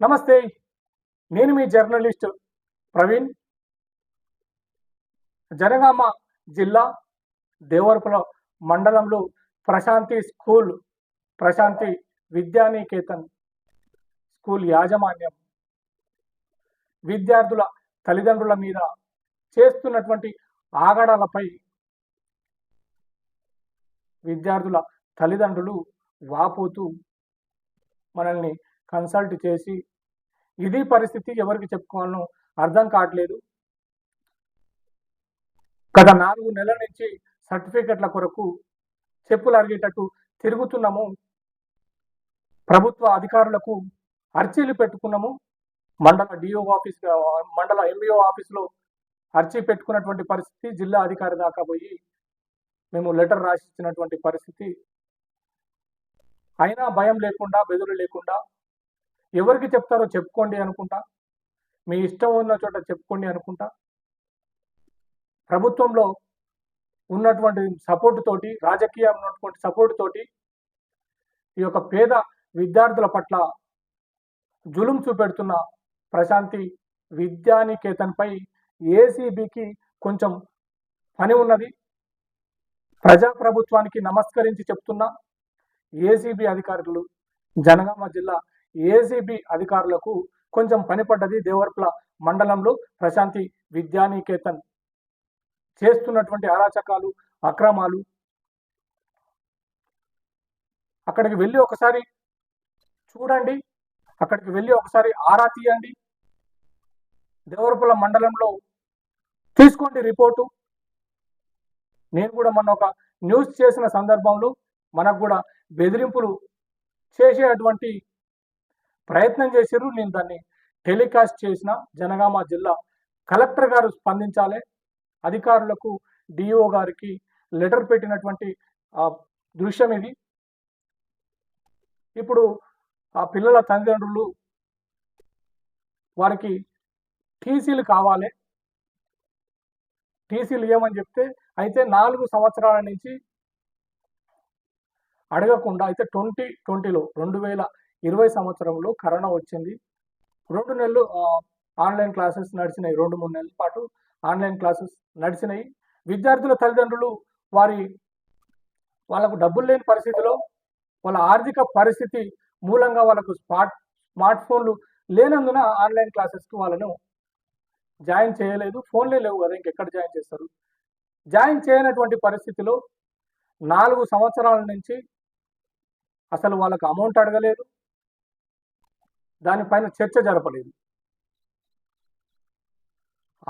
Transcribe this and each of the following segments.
నమస్తే నేను మీ జర్నలిస్ట్ ప్రవీణ్. జనగామ జిల్లా దేవరపుల మండలంలో ప్రశాంతి స్కూల్ ప్రశాంతి విద్యానికేతన్ స్కూల్ యాజమాన్యం విద్యార్థుల తల్లిదండ్రుల మీద చేస్తున్నటువంటి ఆగడాలపై విద్యార్థుల తల్లిదండ్రులు వాపోతూ మనల్ని కన్సల్ట్ చేసి ఇది పరిస్థితి ఎవరికి చెప్పుకోవాలో అర్థం కావట్లేదు. గత నాలుగు నెలల నుంచి సర్టిఫికెట్ల కొరకు చెప్పులు అరిగేటట్టు తిరుగుతున్నాము. ప్రభుత్వ అధికారులకు అర్జీలు పెట్టుకున్నాము. మండల డిఓ ఆఫీస్ మండల ఎంబీఓ ఆఫీసులో అర్జీ పెట్టుకున్నటువంటి పరిస్థితి జిల్లా అధికారి దాకా పోయి మేము లెటర్ రాసిచ్చినటువంటి పరిస్థితి. అయినా భయం లేకుండా బెదురు లేకుండా ఎవరికి చెప్తారో చెప్పుకోండి అనుకుంటా. మీ ఇష్టం ఉన్న చోట చెప్పుకోండి అనుకుంటా. ప్రభుత్వంలో ఉన్నటువంటి సపోర్ట్ తోటి రాజకీయం ఉన్నటువంటి సపోర్ట్ తోటి ఈ యొక్క పేద విద్యార్థుల పట్ల జులుం చూపెడుతున్న ప్రశాంతి విద్యానికేతన్పై ఏసీబీకి కొంచెం పని ఉన్నది. ప్రజాప్రభుత్వానికి నమస్కరించి చెప్తున్నా ఏసీబీ అధికారులు జనగామ జిల్లా ఏసీబీ అధికారులకు కొంచెం పనిపడ్డది దేవరపుల మండలంలో ప్రశాంతి విద్యానికేతన్ చేస్తున్నటువంటి అరాచకాలు అక్రమాలు. అక్కడికి వెళ్ళి ఒకసారి చూడండి. అక్కడికి వెళ్ళి ఒకసారి ఆరా తీయండి. దేవరపుల మండలంలో తీసుకోండి రిపోర్టు. నేను కూడా మొన్న ఒక న్యూస్ చేసిన సందర్భంలో మనకు కూడా బెదిరింపులు చేసేటువంటి ప్రయత్నం చేశారు నేను దాన్ని టెలికాస్ట్ చేసిన జనగామ జిల్లా కలెక్టర్ గారు స్పందించాలి. అధికారులకు డిఓ గారికి లెటర్ పెట్టినటువంటి దృశ్యం ఇది. ఇప్పుడు ఆ పిల్లల తల్లిదండ్రులు వారికి టీసీలు కావాలి. టీసీలు ఇవ్వమని చెప్తే అయితే నాలుగు సంవత్సరాల నుంచి అడగకుండా అయితే ట్వంటీ ట్వంటీలో రెండు వేల ఇరవై సంవత్సరంలో కరోనా వచ్చింది. రెండు నెలలు ఆన్లైన్ క్లాసెస్ నడిచినాయి. రెండు మూడు నెలల పాటు ఆన్లైన్ క్లాసెస్ నడిచినాయి. విద్యార్థుల తల్లిదండ్రులు వారి వాళ్ళకు డబ్బులు లేని పరిస్థితిలో వాళ్ళ ఆర్థిక పరిస్థితి మూలంగా వాళ్ళకు స్మార్ట్ స్మార్ట్ ఫోన్లు లేనందున ఆన్లైన్ క్లాసెస్కి వాళ్ళను జాయిన్ చేయలేదు. ఫోన్లే లేవు కదా ఇంకెక్కడ జాయిన్ చేస్తారు? జాయిన్ చేయనటువంటి పరిస్థితిలో నాలుగు సంవత్సరాల నుంచి అసలు వాళ్ళకు అమౌంట్ అడగలేదు. దానిపైన చర్చ జరపలేదు.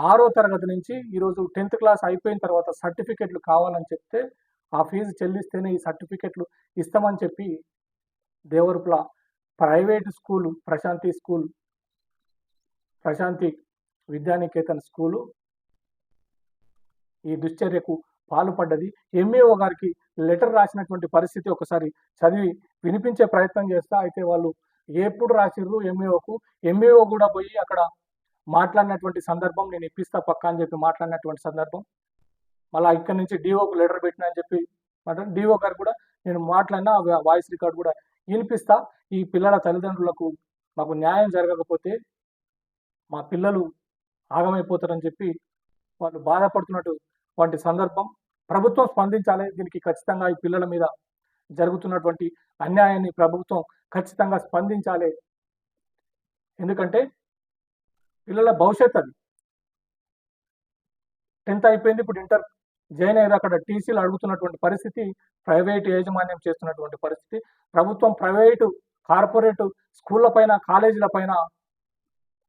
ఆరో తరగతి నుంచి ఈరోజు టెన్త్ క్లాస్ అయిపోయిన తర్వాత సర్టిఫికెట్లు కావాలని చెప్తే ఆ ఫీజు చెల్లిస్తేనే ఈ సర్టిఫికెట్లు ఇస్తామని చెప్పి Devarapula private school Prashanti school Prashanti Vidyanikethan school ఈ దుశ్చర్యకు పాల్పడ్డది. ఎంఏఓ గారికి లెటర్ రాసినటువంటి పరిస్థితి ఒకసారి చదివి వినిపించే ప్రయత్నం చేస్తా అయితే వాళ్ళు ఎప్పుడు రాసిర్రు ఎంఏఓకు ఎంఏఓ కూడా పోయి అక్కడ మాట్లాడినటువంటి సందర్భం నేను ఇప్పిస్తా పక్క అని చెప్పి మాట్లాడినటువంటి సందర్భం. మళ్ళీ ఇక్కడ నుంచి డిఓకు లెటర్ పెట్టినా అని చెప్పి మాట్లాడి డిఓ గారు కూడా నేను మాట్లాడిన వాయిస్ రికార్డ్ కూడా వినిపిస్తా. ఈ పిల్లల తల్లిదండ్రులకు మాకు న్యాయం జరగకపోతే మా పిల్లలు ఆగమైపోతారని చెప్పి వాళ్ళు బాధపడుతున్నట్టు వంటి సందర్భం ప్రభుత్వం స్పందించాలి. దీనికి ఖచ్చితంగా ఈ పిల్లల మీద జరుగుతున్నటువంటి అన్యాయాన్ని ప్రభుత్వం ఖచ్చితంగా స్పందించాలి. ఎందుకంటే పిల్లల భవిష్యత్ అది. టెన్త్ అయిపోయింది ఇప్పుడు ఇంటర్ జాయిన్ అయ్యారు అక్కడ టీసీలు అడుగుతున్నటువంటి పరిస్థితి ప్రైవేట్ యాజమాన్యం చేస్తున్నటువంటి పరిస్థితి. ప్రభుత్వం ప్రైవేటు కార్పొరేట్ స్కూళ్ళ పైన కాలేజీల పైన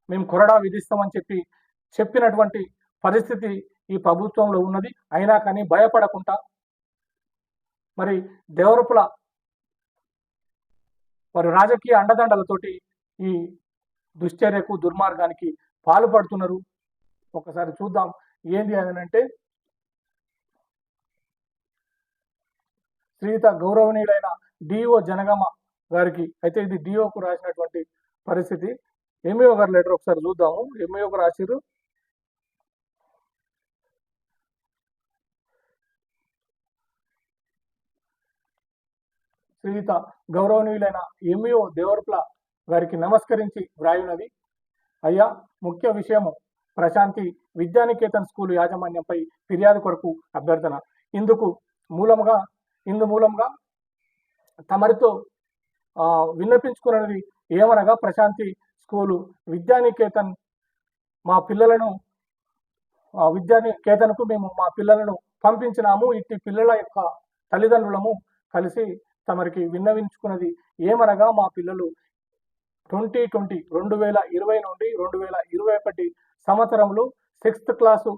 మేము కొరడా విధిస్తామని చెప్పి చెప్పినటువంటి పరిస్థితి ఈ ప్రభుత్వంలో ఉన్నది. అయినా కానీ భయపడకుండా మరి దేవరపుల వారు రాజకీయ అండదండలతోటి ఈ దుశ్చర్యకు దుర్మార్గానికి పాల్పడుతున్నారు. ఒకసారి చూద్దాం ఏంది అని అంటే శ్రీత గౌరవనీయుడైన డిఓ జనగామ గారికి అయితే ఇది డిఓకు రాసినటువంటి పరిస్థితి. ఎంఈఓ గారి లెటర్ ఒకసారి చూద్దాము. ఎంఈఓకు రాసిరు శ్రీయుత గౌరవనీయులైన ఎంఈఓ దేవరప్ల గారికి నమస్కరించి వ్రాయున్నది. అయ్యా ముఖ్య విషయము ప్రశాంతి విద్యానికేతన్ స్కూల్ యాజమాన్యంపై ఫిర్యాదు కొరకు అభ్యర్థన. ఇందుకు మూలముగా ఇందు మూలంగా తమరితో విన్నపించుకున్నది ఏమనగా ప్రశాంతి స్కూలు విద్యానికేతన్ మా పిల్లలను విద్యానికేతన్కు మేము మా పిల్లలను పంపించినాము. ఇట్టి పిల్లల యొక్క తల్లిదండ్రులము కలిసి తమరికి విన్నవించుకున్నది ఏమనగా మా పిల్లలు ట్వంటీ ట్వంటీ రెండు వేల ఇరవై నుండి రెండు వేల ఇరవై ఒకటి సంవత్సరంలో సిక్స్త్ క్లాసు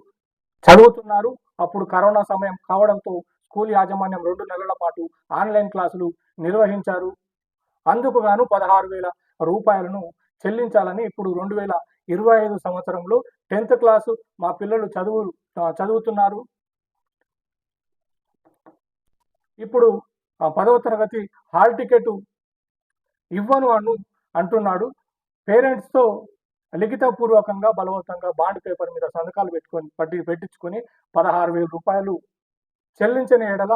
చదువుతున్నారు. అప్పుడు కరోనా సమయం కావడంతో స్కూల్ యాజమాన్యం రెండు నెలల పాటు ఆన్లైన్ క్లాసులు నిర్వహించారు. అందుకు గాను పదహారు వేల రూపాయలను చెల్లించాలని ఇప్పుడు రెండు వేల ఇరవై ఐదు సంవత్సరంలో టెన్త్ క్లాసు మా పిల్లలు చదువు చదువుతున్నారు. ఇప్పుడు పదవ తరగతి హాల్ టికెట్ ఇవ్వను అను అంటున్నాడు. పేరెంట్స్తో లిఖితపూర్వకంగా బలవంతంగా బాండ్ పేపర్ మీద సంతకాలు పెట్టుకొని పట్టి పెట్టించుకొని పదహారు వేల రూపాయలు చెల్లించిన ఎడల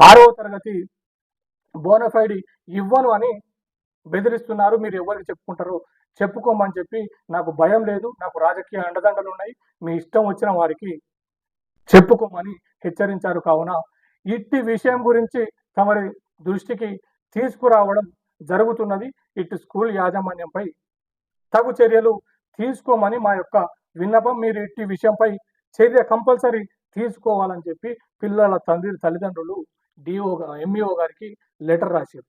ఆరవ తరగతి బోనఫైడ్ ఇవ్వను అని బెదిరిస్తున్నారు. మీరు ఎవరికి చెప్పుకుంటారో చెప్పుకోమని చెప్పి నాకు భయం లేదు. నాకు రాజకీయ అండదండలు ఉన్నాయి. మీ ఇష్టం వచ్చిన వారికి చెప్పుకోమని హెచ్చరించారు. కావున ఇట్టి విషయం గురించి తమరి దృష్టికి తీసుకురావడం జరుగుతున్నది. ఇటు స్కూల్ యాజమాన్యంపై తగు చర్యలు తీసుకోమని మా యొక్క విన్నపం. మీరు ఇట్టి విషయంపై చర్య కంపల్సరీ తీసుకోవాలని చెప్పి పిల్లల తండ్రి తల్లిదండ్రులు డిఓ ఎంఈఓ గారికి లెటర్ రాశారు.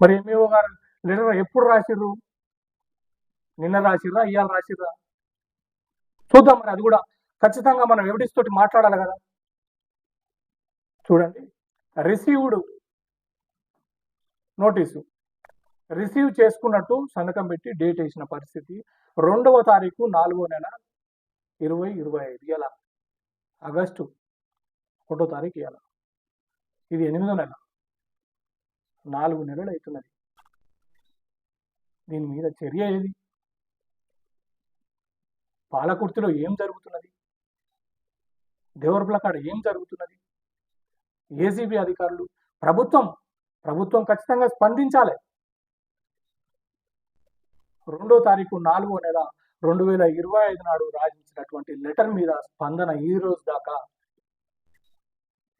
మరి ఎంఈఓ గారు లెటర్ ఎప్పుడు రాసిర్రు నిన్న రాసిర్రా ఇవాళ రాసిర్రా చూద్దాం మరి అది కూడా ఖచ్చితంగా మనం ఎవిడెన్స్ తోటి మాట్లాడాలి కదా. చూడండి. Received notice. రిసీవ్ చేసుకున్నట్టు సంతకం పెట్టి డేట్ వేసిన పరిస్థితి. రెండవ తారీఖు నాలుగో నెల ఇరవై ఇరవై ఐదు ఇలా ఆగస్టు ఒకటో తారీఖు ఇలా ఇది ఎనిమిదో నెల. నాలుగు నెలలు అవుతున్నది. దీని మీద చర్య ఏది? పాలకుర్తిలో ఏం జరుగుతున్నది? దేవరపుల కాడ ఏం జరుగుతున్నది? ఏజీబీ అధికారులు ప్రభుత్వం ప్రభుత్వం ఖచ్చితంగా స్పందించాలి. రెండో తారీఖు నాలుగో నెల రెండు వేల ఇరవై ఐదు నాడు రాజించినటువంటి లెటర్ మీద స్పందన ఈ రోజు దాకా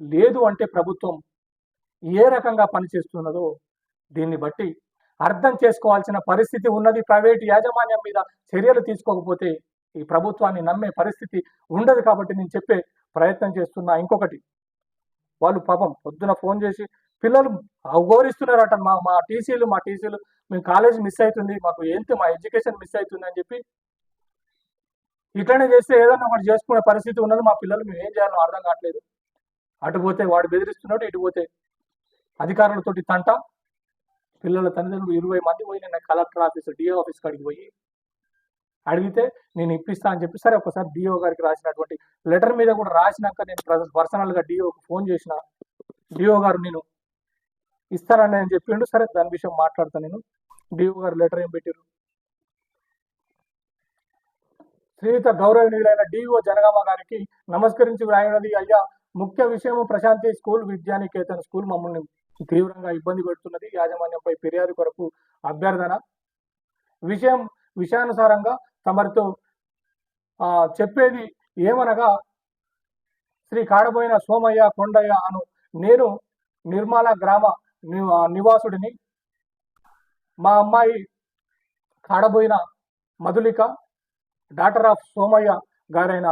లేదు అంటే ప్రభుత్వం ఏ రకంగా పనిచేస్తున్నదో దీన్ని బట్టి అర్థం చేసుకోవాల్సిన పరిస్థితి ఉన్నది. ప్రైవేట్ యాజమాన్యం మీద చర్యలు తీసుకోకపోతే ఈ ప్రభుత్వాన్ని నమ్మే పరిస్థితి ఉండదు కాబట్టి నేను చెప్పే ప్రయత్నం చేస్తున్నా. ఇంకొకటి వాళ్ళు పాపం పొద్దున ఫోన్ చేసి పిల్లలు అఘోరిస్తున్నారట మా మా టీసీలు మా టీసీలు మేము కాలేజ్ మిస్ అవుతుంది మాకు ఏంటి మా ఎడ్యుకేషన్ మిస్ అవుతుంది అని చెప్పి ఇట్లనే చేస్తే ఏదైనా ఒకటి చేసుకునే పరిస్థితి ఉన్నది. మా పిల్లలు మేము ఏం చేయాలో అర్థం కావట్లేదు. అటు పోతే వాడు బెదిరిస్తున్నాడు ఇటు పోతే అధికారులతోటి తంట. పిల్లల తల్లిదండ్రులు ఇరవై మంది పోయి నేను కలెక్టర్ ఆఫీస్ డిఏ ఆఫీస్ కాడికి పోయి అడిగితే నేను ఇప్పిస్తా అని చెప్పి సరే ఒకసారి డిఓ గారికి రాసినటువంటి లెటర్ మీద కూడా రాసినాక నేను పర్సనల్గా డిఓకి ఫోన్ చేసిన. డిఓ గారు నేను ఇస్తానని నేను చెప్పిండు. సరే దాని విషయం మాట్లాడతాను నేను. డిఓ గారు లెటర్ ఏం పెట్టారు శ్రీత గౌరవనీయులైన డిఓ జనగామ గారికి నమస్కరించి వ్రాయినది అయ్యా ముఖ్య విషయము ప్రశాంతి స్కూల్ విద్యానికేతన్ స్కూల్ మమ్మల్ని తీవ్రంగా ఇబ్బంది పెడుతున్నది. యాజమాన్యంపై ఫిర్యాదు కొరకు అభ్యర్థన. విషయం విషయానుసారంగా తమరితో ఆ, చెప్పేది ఏమనగా శ్రీ కాడబోయిన సోమయ్య కొండయ్య అను నేను నిర్మల గ్రామ నివాసుడిని. మా అమ్మాయి కాడబోయిన మధులిక డాక్టర్ ఆఫ్ సోమయ్య గారైన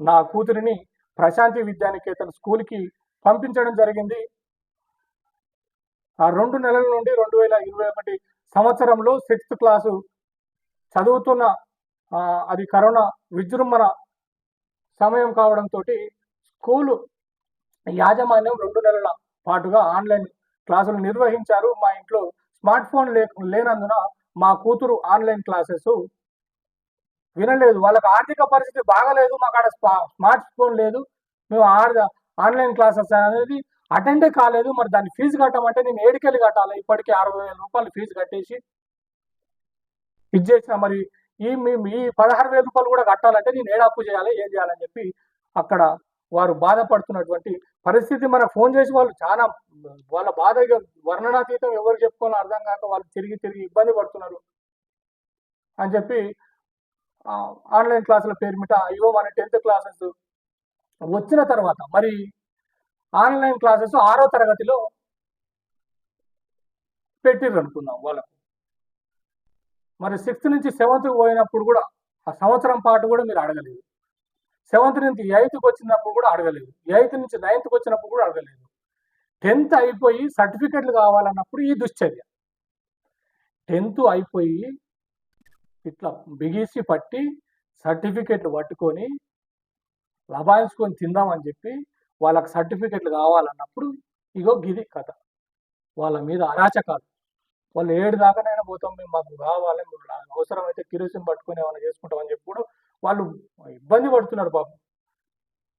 నా కూతురిని ప్రశాంతి విద్యానికేతన్ స్కూల్కి పంపించడం జరిగింది. ఆ రెండు నెలల నుండి రెండు వేల ఇరవై ఒకటి సంవత్సరంలో సిక్స్త్ క్లాసు చదువుతున్న అది కరోనా విజృంభణ సమయం కావడంతో స్కూలు యాజమాన్యం రెండు నెలల పాటుగా ఆన్లైన్ క్లాసులు నిర్వహించారు. మా ఇంట్లో స్మార్ట్ ఫోన్ లే లేనందున మా కూతురు ఆన్లైన్ క్లాసెస్ వినలేదు. వాళ్ళకి ఆర్థిక పరిస్థితి బాగలేదు. మాకు ఆడ స్పా- స్మార్ట్ ఫోన్ లేదు. మేము ఆడ ఆన్లైన్ క్లాసెస్ అనేది అటెండే కాలేదు. మరి దాన్ని ఫీజు కట్టమంటే నేను ఏడుకెళ్ళి కట్టాలి. ఇప్పటికే అరవై వేల రూపాయలు ఫీజు కట్టేసి ఇచ్చేసిన మరి ఈ మేము ఈ పదహారు వేల రూపాయలు కూడా కట్టాలంటే నేను ఏడాపు అప్పు చేయాలి ఏం చేయాలని చెప్పి అక్కడ వారు బాధపడుతున్నటువంటి పరిస్థితి మన ఫోన్ చేసి వాళ్ళు చాలా వాళ్ళ బాధ వర్ణనాతీతం ఎవరు చెప్పుకోవాలో అర్థం కాక వాళ్ళు తిరిగి తిరిగి ఇబ్బంది పడుతున్నారు అని చెప్పి ఆన్లైన్ క్లాసుల పేరు మీద అయ్యో మన టెన్త్ క్లాసెస్ వచ్చిన తర్వాత మరి ఆన్లైన్ క్లాసెస్ ఆరో తరగతిలో పెట్టిర్రు అనుకుందాం వాళ్ళకు. మరి సిక్స్త్ నుంచి సెవెంత్ పోయినప్పుడు కూడా ఆ సంవత్సరం పాటు కూడా మీరు అడగలేదు. సెవెంత్ నుంచి ఎయిత్కి వచ్చినప్పుడు కూడా అడగలేదు. ఎయిత్ నుంచి నైన్త్కి వచ్చినప్పుడు కూడా అడగలేదు. టెన్త్ అయిపోయి సర్టిఫికెట్లు కావాలన్నప్పుడు ఈ దుశ్చర్య. టెన్త్ అయిపోయి ఇట్లా బిగిసి పట్టి సర్టిఫికెట్లు పట్టుకొని లబాయించుకొని తిందామని చెప్పి వాళ్ళకి సర్టిఫికెట్లు కావాలన్నప్పుడు ఇగో గిది కథ. వాళ్ళ మీద అరాచకాలు. వాళ్ళు ఏడు దాకానైనా పోతాం మేము మాకు కావాలి మీరు నా- అవసరమైతే కిరోసిన్ పట్టుకుని ఏమైనా చేసుకుంటామని చెప్పి కూడా వాళ్ళు ఇబ్బంది పడుతున్నారు పాపం.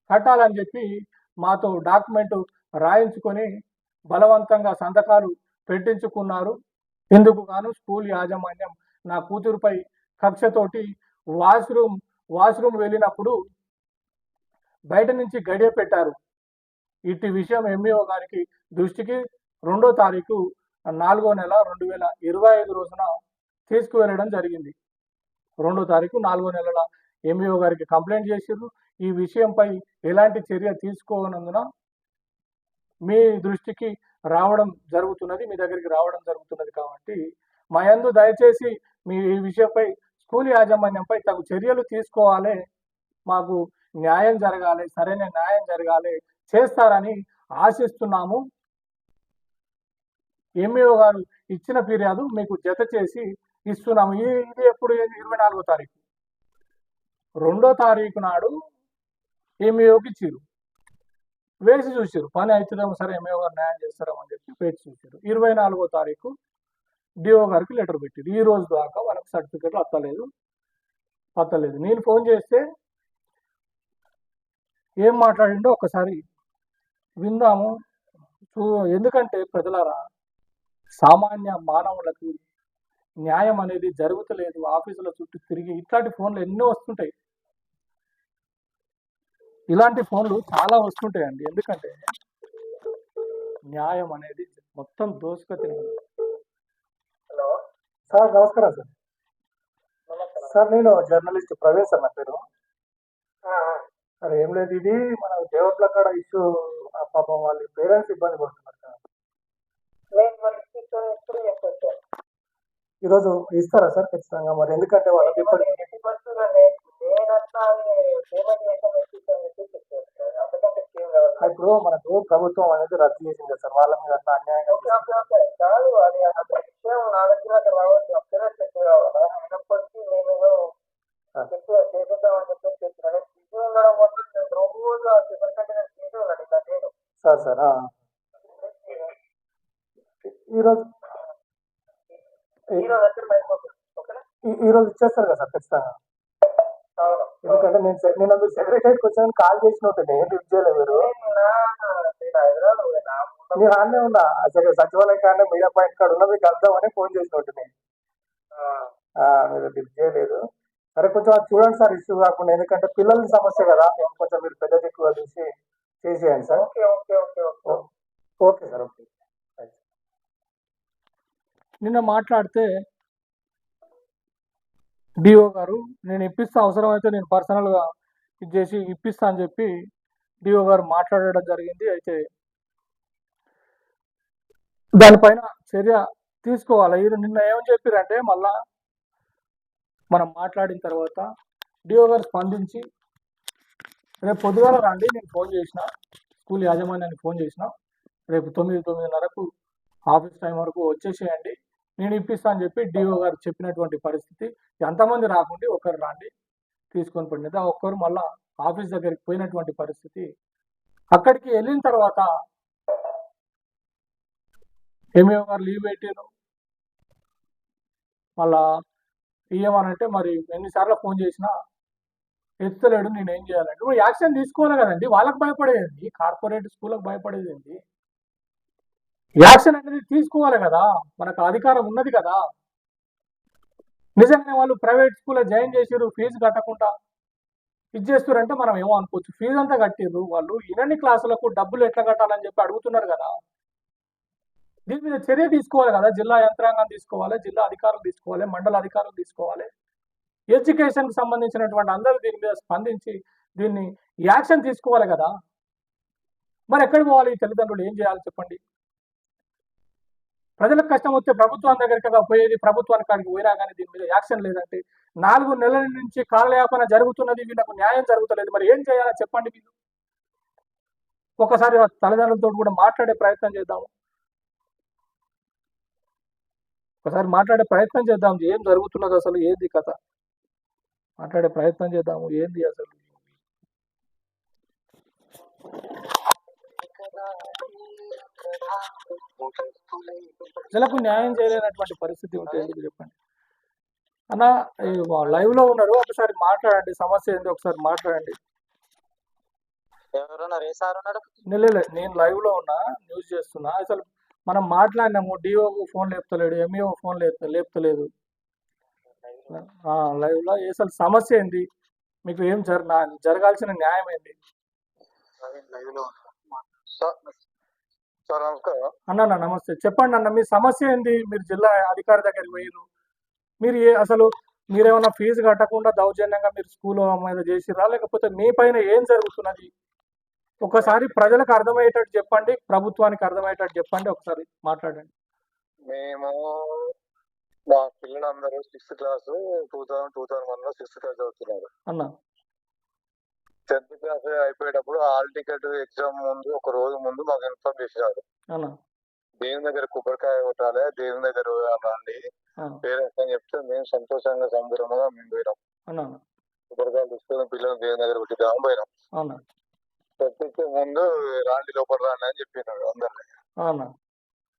కట్టాలని చెప్పి మాతో డాక్యుమెంట్ రాయించుకొని బలవంతంగా సంతకాలు పెట్టించుకున్నారు. ఇందుకు గాను స్కూల్ యాజమాన్యం నా కూతురుపై కక్షతోటి వాష్రూమ్ వాష్రూమ్ వెళ్ళినప్పుడు బయట నుంచి గడియ పెట్టారు. ఇట్టి విషయం ఎంఈఓ గారికి దృష్టికి రెండో తారీఖు నాలుగో నెల రెండు వేల ఇరవై ఐదు రోజున తీసుకువెళ్ళడం జరిగింది. రెండో తారీఖు నాలుగో నెలల ఎంఈఓ గారికి కంప్లైంట్ చేశారు ఈ విషయంపై ఎలాంటి చర్య తీసుకోనందున మీ దృష్టికి రావడం జరుగుతున్నది మీ దగ్గరికి రావడం జరుగుతున్నది కాబట్టి మా యందు దయచేసి మీ ఈ విషయంపై స్కూల్ యాజమాన్యంపై తగు చర్యలు తీసుకోవాలి మాకు న్యాయం జరగాలి సరైన న్యాయం జరగాలి చేస్తారని ఆశిస్తున్నాము. ఎంఈఓ గారు ఇచ్చిన ఫిర్యాదు మీకు జత చేసి ఇస్తున్నాము. ఇది ఇది ఎప్పుడు? ఇరవై నాలుగో తారీఖు. రెండో తారీఖు నాడు ఎంఈఓకి ఇచ్చిరు వేసి చూసారు పని అవుతుందేమో సరే ఎంఈఓ గారు న్యాయం చేస్తారేమో అని చెప్పి వేసి చూసారు ఇరవై నాలుగో తారీఖు డిఓ గారికి లెటర్ పెట్టారు ఈ రోజు దాకా వాళ్ళకి సర్టిఫికెట్లు అత్తలేదు. అత్తలేదు. నేను ఫోన్ చేస్తే ఏం మాట్లాడిండో ఒకసారి విందాము. చూ- ఎందుకంటే ప్రజలారా సామాన్య మానవులకు న్యాయం అనేది జరుగుతలేదు ఆఫీసుల చుట్టూ తిరిగి ఇట్లాంటి ఫోన్లు ఎన్నో వస్తుంటాయి. ఇలాంటి ఫోన్లు చాలా వస్తుంటాయండి. ఎందుకంటే న్యాయం అనేది మొత్తం దోసుక తినదు హలో సార్ నమస్కారం సార్. సార్ నేను జర్నలిస్ట్ ప్రవీణ్ సార్ నా పేరు. సార్ ఏం లేదు ఇది మన దేవట్ల కాడ ఇష్యూ పాపం వాళ్ళ పేరెంట్స్ ఇబ్బంది పడుతున్నారు సార్ నేను మరి తీసుకొని ఎప్పుడు చెప్పొచ్చు ఈరోజు ఇస్తారా సార్ ఖచ్చితంగా? మరి ఎందుకంటే వాళ్ళకి కావాలి? ఇప్పుడు మనకు ప్రభుత్వం అనేది రద్దు చేసింది సార్. వాళ్ళ మీద అట్లా ఓకే కాదు అది అంత విషయం నా దగ్గర రావచ్చు చెప్పి అయినప్పటికీ నేను. చెప్పి చేసేద్దామని చెప్పి చెప్పిన. బిజీ ఉండడం వల్ల నేను రోజు కంటే నేను బిజీ ఉన్నాను ఇంకా నేను. Sir sir. ఈరోజు ఈరోజు ఇచ్చేస్తారు కదా సార్ ఖచ్చితంగా. ఎందుకంటే నేను నేను మీరు సెక్రటరీకి వచ్చాను కాల్ చేసిన ఉంటుంది ఏం లిఫ్ట్ చేయలేదు మీరు. నేను నా నేను హైదరాబాద్ నా ముందు మీరు ఆడనే ఉన్నా సచివాలయం కాడ మీడియా పాయింట్ కాడ ఉన్నా మీకు వెళ్దామని ఫోన్ చేసిన ఉంటుంది ఆ, మీరు లిఫ్ట్ చేయలేదు. సరే కొంచెం అది చూడండి సార్ ఇష్యూ కాకుండా. ఎందుకంటే పిల్లల సమస్య కదా కొంచెం మీరు పెద్ద దిక్కుగా చూసి చేసేయండి sir. Okay okay okay okay. Okay sir okay. నిన్న మాట్లాడితే డిఓ గారు నేను ఇప్పిస్తా అవసరమైతే నేను పర్సనల్గా ఇది చేసి ఇప్పిస్తా అని చెప్పి డిఓ గారు మాట్లాడడం జరిగింది. అయితే దానిపైన చర్య తీసుకోవాలి. ఈయన నిన్న ఏమని చెప్పారంటే మళ్ళా మనం మాట్లాడిన తర్వాత డిఓ గారు స్పందించి రేపు పొద్దుగాల రండి నేను ఫోన్ చేసిన స్కూల్ యాజమాన్యానికి ఫోన్ చేసిన రేపు తొమ్మిది తొమ్మిదిన్నరకు ఆఫీస్ టైం వరకు వచ్చేసేయండి నేను ఇప్పిస్తా అని చెప్పి డిఓ గారు చెప్పినటువంటి పరిస్థితి. ఎంతమంది రాకుండి ఒకరు రాండి తీసుకొని పడినది ఆ ఒక్కరు మళ్ళా ఆఫీస్ దగ్గరికి పోయినటువంటి పరిస్థితి. అక్కడికి వెళ్ళిన తర్వాత ఎంఏఓ గారు లీవ్ పెట్టారు మళ్ళా ఇయ్యమనంటే మరి ఎన్నిసార్లు ఫోన్ చేసినా ఎత్తలేడు నేను ఏం చేయాలంటే యాక్షన్ తీసుకోవాలి కదండి. వాళ్ళకి భయపడేది కార్పొరేట్ స్కూళ్ళకి భయపడేది యాక్షన్ అనేది తీసుకోవాలి కదా. మనకు అధికారం ఉన్నది కదా. నిజంగానే వాళ్ళు ప్రైవేట్ స్కూల్లో జాయిన్ చేసారు ఫీజు కట్టకుండా ఇచ్చేస్తారంటే మనం ఏమో అనుకోవచ్చు. ఫీజు అంతా కట్టిర్రు. వాళ్ళు ఇన్ని క్లాసులకు డబ్బులు ఎట్లా కట్టాలని చెప్పి అడుగుతున్నారు కదా. దీని మీద చర్య తీసుకోవాలి కదా. జిల్లా యంత్రాంగం తీసుకోవాలి జిల్లా అధికారులు తీసుకోవాలి మండల అధికారులు తీసుకోవాలి. ఎడ్యుకేషన్కి సంబంధించినటువంటి అందరూ దీని మీద స్పందించి దీన్ని యాక్షన్ తీసుకోవాలి కదా. మరి ఎక్కడికి పోవాలి తల్లిదండ్రులు? ఏం చేయాలి చెప్పండి? ప్రజలకు కష్టం వస్తే ప్రభుత్వం దగ్గరికి కదా పోయేది ప్రభుత్వానికి కాడికి పోయినా కానీ దీని మీద యాక్షన్ లేదంటే నాలుగు నెలల నుంచి కాలయాపన జరుగుతున్నది వీళ్ళకు న్యాయం జరుగుతలేదు. మరి ఏం చేయాలో చెప్పండి మీరు. ఒకసారి తల్లిదండ్రులతో కూడా మాట్లాడే ప్రయత్నం చేద్దాము. ఒకసారి మాట్లాడే ప్రయత్నం చేద్దాం. ఏం జరుగుతున్నది అసలు? ఏంది కథ? మాట్లాడే ప్రయత్నం చేద్దాము. ఏంది అసలు? ప్రజలకు న్యాయం చేయలేనటువంటి పరిస్థితి ఉంటే ఎందుకు చెప్పండి? అన్న లైవ్లో ఉన్నారు ఒకసారి మాట్లాడండి సమస్య ఏంది ఒకసారి మాట్లాడండి. నేను లైవ్లో ఉన్నా న్యూస్ చేస్తున్నా. అసలు మనం మాట్లాడినాము డిఓ ఫోన్ లేపుతలేడు ఎంఈఓ ఫోన్ లేపు లేపుతలేదు. లైవ్లో అసలు సమస్య ఏంది? మీకు ఏం జరగాల్సిన న్యాయం ఏంది? సార్ సార్ నమస్కారం. అన్న నమస్తే. చెప్పండి అన్న మీ సమస్య ఏంది? మీరు జిల్లా అధికారి దగ్గరికి పోయారు మీరు ఏ అసలు మీరేమన్నా ఫీజు కట్టకుండా దౌర్జన్యంగా మీరు స్కూల్ మీద చేసిరా లేకపోతే మీ పైన ఏం జరుగుతున్నది? ఒకసారి ప్రజలకు అర్థమయ్యేటట్టు చెప్పండి ప్రభుత్వానికి అర్థమయ్యేటట్టు చెప్పండి ఒకసారి మాట్లాడండి. మేము మా పిల్లలందరూ sixth class two thousand two thousand వన్లో సిక్స్త్ క్లాస్ చదువుతున్నారు. అన్న. టెన్త్ క్లాస్ అయిపోయేటప్పుడు హాల్ టికెట్ ఎగ్జామ్ ముందు ఒక రోజు ముందు మాకు ఇన్ఫార్మ్ చేసినారు. దేవుని దగ్గర కొబ్బరికాయ కొట్టాలి దేవుని దగ్గర రండి పేరెంట్స్ అని చెప్తే మేము సంతోషంగా సంబరంగా మేము పోయినాం. కొబ్బరికాయలు తీసుకొని పిల్లలు దేవుని దగ్గర పెట్టిద్దాం పోయినాం. పెట్టించే ముందు రాండి లోపల రాండి అని చెప్పినాడు అందరిని.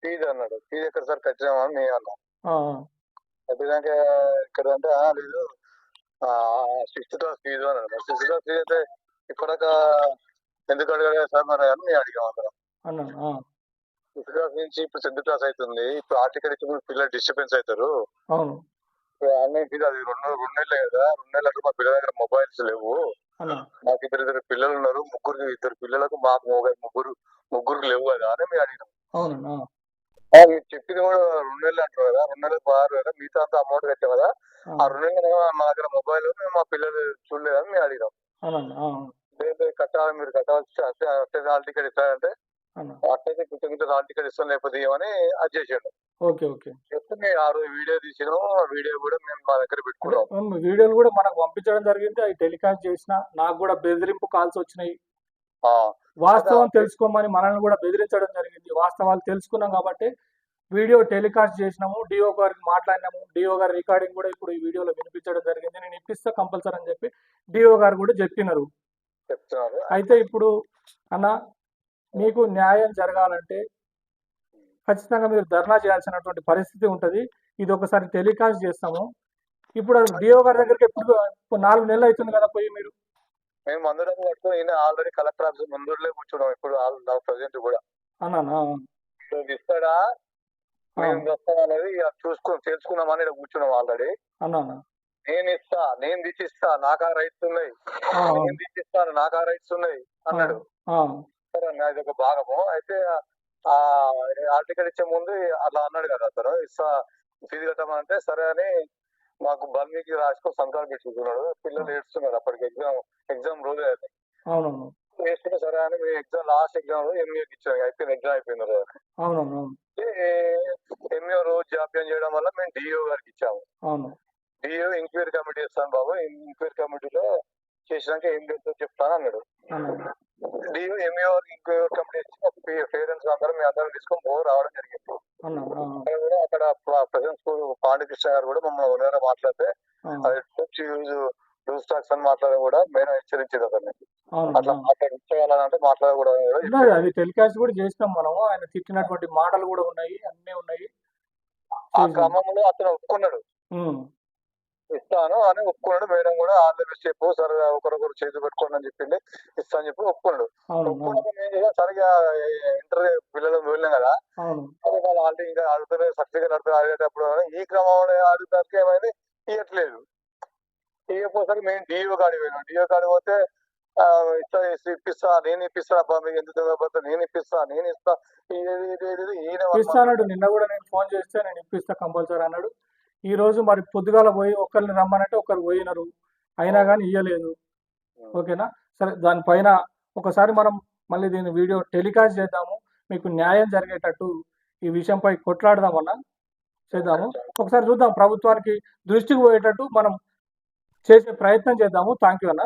ఫీజు అన్నాడు. ఫీజు ఎక్కడ సార్? కట్టినామని మేము అన్నాం. కట్టినాక ఇక్కడ అంటే "ఆ, లేదు. సిక్స్త్ క్లాస్ ఫీజు అన్నాడు సిక్స్త్ క్లాస్ ఫీజు అయితే ఇప్పటిక ఎందుకు అడగలేదు సార్ మరి అని అడిగాం అందరం సిక్స్త్ క్లాస్ నుంచి ఇప్పుడు టెన్త్ క్లాస్ అవుతుంది. ఇప్పుడు ఆర్టికల్ ఇచ్చి పిల్లలు డిస్టర్బెన్స్ అవుతారు. అవును. ఆన్లైన్ ఫీజు అది రెండు రెండు నెలలే కదా. రెండు నెలలకు మా పిల్లల దగ్గర మొబైల్స్ లేవు. మాకు ఇద్దరు ఇద్దరు పిల్లలు ఉన్నారు. ముగ్గురు ఇద్దరు పిల్లలకు మాకు మొగ- ముగ్గురు ముగ్గురికి లేవు కదా అని మేము అడిగినాం మీరు చెప్పింది కూడా రెండు నెలలు అంటారు కదా రెండు నెలలకు బారు కదా మిగతా అంతా అమౌంట్ కట్టాం కదా. ఆ, రెండు నెలలు మా దగ్గర మొబైల్ మా పిల్లలు చూడలేదని మేము అడిగినాం లేదు కట్టాలి మీరు కట్టాల్సి అట్టే అట్టే హాల్ టికెట్ ఇస్తారంటే అట్టయితే కొంచెం కొంచెం హాల్ టికెట్ ఇస్తాం లేకపోతే ఇవ్వమని అది చేసాడు ఓకే ఓకే. చెప్తే మేము ఆ రోజు వీడియో తీసినాం ఆ వీడియో కూడా మేము మా దగ్గర పెట్టుకున్నాం. వీడియోలు కూడా మనకు పంపించడం జరిగింది అవి టెలికాస్ట్ చేసిన నాకు కూడా బెదిరింపు కాల్స్ వచ్చినాయి. వాస్తవం. తెలుసుకోమని మనల్ని కూడా బెదిరించడం జరిగింది. వాస్తవాలు తెలుసుకున్నాం కాబట్టి వీడియో టెలికాస్ట్ చేసినాము డిఓ గారికి మాట్లాడినాము. డిఓ గారి రికార్డింగ్ కూడా ఇప్పుడు ఈ వీడియోలో వినిపించడం జరిగింది. నేను ఇప్పిస్తా కంపల్సరీ అని చెప్పి డిఓ గారు కూడా చెప్పినారు. చెప్తున్నారు. అయితే ఇప్పుడు అన్న మీకు న్యాయం జరగాలంటే ఖచ్చితంగా మీరు ధర్నా చేయాల్సినటువంటి పరిస్థితి ఉంటుంది. ఇది ఒకసారి టెలికాస్ట్ చేస్తాము. ఇప్పుడు డిఓ గారి దగ్గరికి ఎప్పుడు నాలుగు నెలలు అవుతుంది కదా పోయి మీరు. మేము అందరం పట్టుకుని ఈయన ఆల్రెడీ కలెక్టర్ ఆఫీస్ ముందులే కూర్చున్నాం. ఇప్పుడు ప్రజెంట్ కూడా. అన్నానా ఇస్తాడా? మేము వస్తాం అనేది చూసుకొని తెలుసుకున్నామని ఇక్కడ కూర్చున్నాం ఆల్రెడీ అన్నానా నేను ఇస్తా నేను తెచ్చిస్తా నాకు ఆ రైట్స్ ఉన్నాయి నేను తెచ్చిస్తాను నాకు ఆ రైట్స్ ఉన్నాయి అన్నాడు. సరే అన్న ఇది ఒక భాగము. అయితే ఆ టికెట్ ఇచ్చే ముందు అలా అన్నాడు కదా అతను. ఇస్తా ఫీజు కట్టమంటే సరే అని మాకు బల్మీకి రాసుకొని సంతకాలు పెట్టుకున్నాడు పిల్లలు ఏడుస్తున్నారు అప్పటికి ఎగ్జామ్ ఎగ్జామ్ రోజే అది. అవునవును. వేసుకుని సరే అని మేము ఎగ్జామ్ లాస్ట్ ఎగ్జామ్లో ఎంఈఓకి ఇచ్చాం. అయిపోయింది ఎగ్జామ్ అయిపోయింది రోజు. అవునవును అవును ఎంఈఓ రోజు జాప్యం చేయడం వల్ల మేము డిఓ గారికి ఇచ్చాము. అవును. డిఓ ఎంక్వైరీ కమిటీ ఇస్తాను బాబు. ఎంక్వైరీ కమిటీలో చేసినాక ఏం చేస్తో చెప్తాను అన్నాడు. ఎంఈఓ ఎంక్వైరీ కమిటీ పేరెంట్స్ అందరం మీ అందరం తీసుకొని పో రావడం జరిగింది కూడా అక్కడ ప్రజెంట్ స్కూల్ పాండికృష్ణ గారు కూడా మమ్మల్ని మాట్లాడితే అది యూజ్ టాక్స్ అని మాట్లాడే కూడా మేడం హెచ్చరించింది అతన్ని. అట్లా అంటే మాట్లాడకూడదు కూడా. అది టెలికాస్ట్ కూడా చేసినాం మనము. ఆయన తిట్టినటువంటి మాటలు కూడా ఉన్నాయి అన్నీ ఉన్నాయి. ఆ క్రమంలో అతను ఒప్పుకున్నాడు. ఇస్తాను అని ఒప్పుకున్నాడు మేడం కూడా ఆల్ ది బెస్ట్ చెప్పు సరే ఒకరొకరు చేతి పెట్టుకోండి అని చెప్పింది ఇస్తా అని చెప్పి ఒప్పుకున్నాడు ఒప్పుకున్నాక సరిగా ఇంటర్ పిల్లలు వెళ్ళినాం కదా వాళ్ళు ఆల్రెడీ ఇంకా అడుగుతారు సర్టిఫికేట్ అడుగుతారు అడిగేటప్పుడు ఈ క్రమంలో అడుగుతానికి ఏమైంది ఇవ్వట్లేదు ఇవ్వకపోతే మేము డిఓ కాడి పోయినాం డిఓ కాడి పోతే ఇస్తా ఇప్పిస్తా నేను ఇప్పిస్తా అబ్బా మీకు ఎంత దొంగపోతే నేను ఇప్పిస్తా నేను ఇస్తా ఈయన నిన్న కూడా నేను ఫోన్ చేస్తే నేను ఇప్పిస్తా కంపల్సరీ అన్నాడు ఈ రోజు మరి పొద్దుగాల పోయి ఒకరిని రమ్మనంటే ఒకరు పోయినారు. అయినా కానీ ఇయ్యలేదు. ఓకేనా? సరే దానిపైన ఒకసారి మనం మళ్ళీ దీని వీడియో టెలికాస్ట్ చేద్దాము. మీకు న్యాయం జరిగేటట్టు ఈ విషయంపై కొట్లాడదామన్నా చేద్దాము. ఒకసారి చూద్దాం ప్రభుత్వానికి దృష్టికి పోయేటట్టు మనం చేసే ప్రయత్నం చేద్దాము. థ్యాంక్ యూ అన్న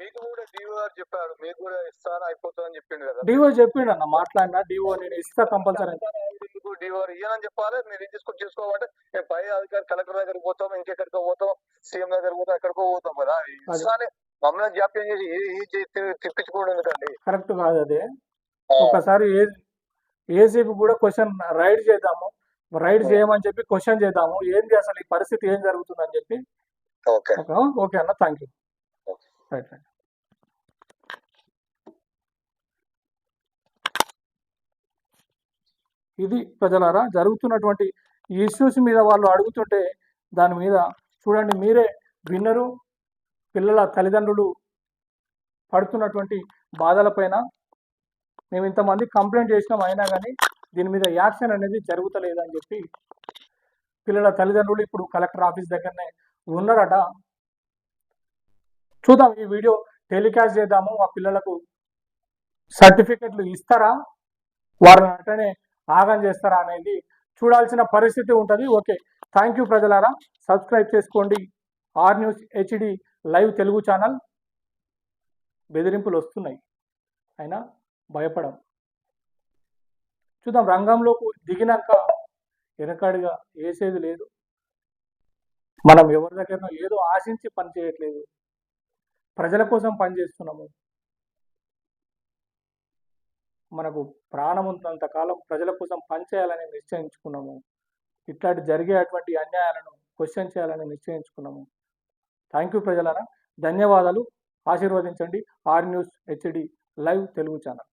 మీకు కూడా డిఓ గారు చెప్పాడు మీకు కూడా ఇస్తాను అయిపోతుందని చెప్పిండు కదా. డిఓ చెప్పిండు అన్న మాట్లాడినా. డిఓ నేను ఇస్తా కంపల్సరీ. మీకు డిఓ గారు ఇయ్యనని చెప్పాలి మీరు ఏం చేసుకుని చేసుకోమంటే మేము పై అధికారి కలెక్టర్ దగ్గరికి పోతాం ఇంకెక్కడికో పోతాం సీఎం దగ్గరికి పోతాం ఎక్కడికో పోతాం కదా. ఇస్తానే మమ్మల్ని జాప్యం చేసి తిప్పించుకోవడం ఎందుకండి? కరెక్ట్ కాదు అదే. ఒకసారి ఏసీపీ కూడా క్వశ్చన్ రైడ్ చేద్దాము రైడ్ చేయమని చెప్పి క్వశ్చన్ చేద్దాము ఏంది అసలు ఈ పరిస్థితి ఏం జరుగుతుందని చెప్పి. ఓకే. ఓకే ఓకే అన్న థ్యాంక్ యూ రైట్ రైట్. ఇది ప్రజలారా జరుగుతున్నటువంటి ఇష్యూస్ మీద వాళ్ళు అడుగుతుంటే దాని మీద చూడండి మీరే విన్నరు పిల్లల తల్లిదండ్రులు పడుతున్నటువంటి బాధలపైన మేము ఇంతమంది కంప్లైంట్ చేసినాం అయినా కానీ దీని మీద యాక్షన్ అనేది జరుగుతలేదని చెప్పి పిల్లల తల్లిదండ్రులు ఇప్పుడు కలెక్టర్ ఆఫీస్ దగ్గరనే ఉన్నారట. చూద్దాం ఈ వీడియో టెలికాస్ట్ చేద్దాము ఆ పిల్లలకు సర్టిఫికెట్లు ఇస్తారా? వారిని వెంటనే ఆగం చేస్తారా అనేది చూడాల్సిన పరిస్థితి ఉంటుంది. ఓకే. థ్యాంక్ యూ ప్రజలారా. సబ్స్క్రైబ్ చేసుకోండి. R news HD live Telugu channel. బెదిరింపులు వస్తున్నాయి. అయినా భయపడం. చూద్దాం రంగంలోకి దిగినాక వెనకాడిగా వేసేది లేదు. మనం ఎవరి దగ్గర ఏదో ఆశించి పని చేయట్లేదు. ప్రజల కోసం పనిచేస్తున్నాము మనకు ప్రాణం ఉన్నంత కాలం ప్రజల కోసం పనిచేయాలని నిశ్చయించుకున్నాము. ఇట్లాంటి జరిగేటువంటి అన్యాయాలను క్వశ్చన్ చేయాలని నిశ్చయించుకున్నాము. థ్యాంక్ యూ ప్రజలారా. ధన్యవాదాలు. ఆశీర్వదించండి. R news HD live Telugu channel.